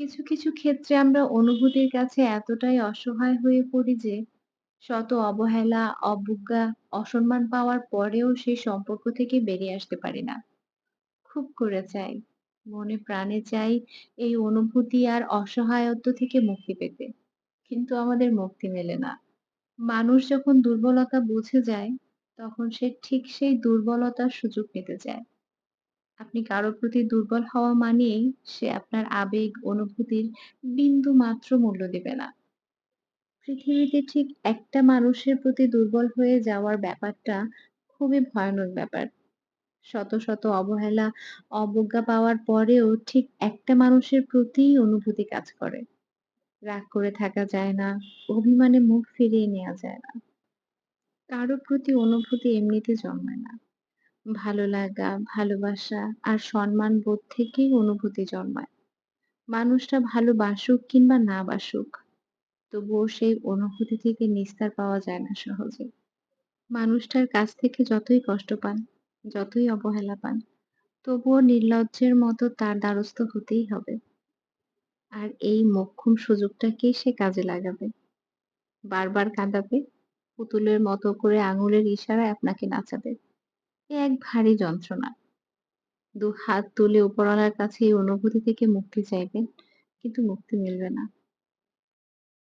কিছু, কিছু ক্ষেত্রে আমরা অনুভূতির কাছে এতটাই অসহায় হয়ে পড়ি যে, শত অবহেলা, অবজ্ঞা, অসম্মান পাওয়ার পরেও সেই সম্পর্ক থেকে বেরিয়ে আসতে পারি না। খুব করে চাই, মনে প্রাণে চাই এই অনুভূতি আর অসহায়ত্ব থেকে মুক্তি পেতে। কিন্তু আমাদের মুক্তি মেলে না। মানুষ যখন দুর্বলতা বুঝে যায়, তখন সে ঠিক সেই দুর্বলতার সুযোগ নিতে চায়। আপনি কারোর প্রতি দুর্বল হওয়া মানেই সে আপনার আবেগ, অনুভূতির বিন্দু মাত্র মূল্য দিবে না। পৃথিবীতে ঠিক একটা মানুষের প্রতি দুর্বল হয়ে যাওয়ার ব্যাপারটা খুবই ভয়ানক ব্যাপার। শত, শত অবহেলা, অবজ্ঞা পাওয়ার পরেও ঠিক একটা মানুষের প্রতিই অনুভূতি কাজ করে। রাগ করে থাকা যায় না, অভিমানে মুখ ফিরিয়ে নেওয়া যায় না। কারও প্রতি অনুভূতি এমনিতে জন্মায় না। ভালো লাগা, ভালোবাসা আর সম্মান বোধ থেকেই অনুভূতি জন্মায়। মানুষটা ভালোবাসুক কিংবা না বাসুক, তবুও সেই অনুভূতি থেকে নিস্তার পাওয়া যায় না সহজে। মানুষটার কাছ থেকে যতই কষ্ট পান, যতই অবহেলা পান, তবুও নির্লজ্জের মতো তার দ্বারস্থ হতেই হবে। আর এই মোক্ষম সুযোগটাকেই সে কাজে লাগাবে। বারবার কাঁদাবে, পুতুলের মতো করে আঙুলের ইশারায় আপনাকে নাচাবে। এ এক ভারী যন্ত্রণা। দু হাত তুলে উপরওয়ালার কাছে এই অনুভূতি থেকে মুক্তি চাইবেন, কিন্তু মুক্তি মিলবে না।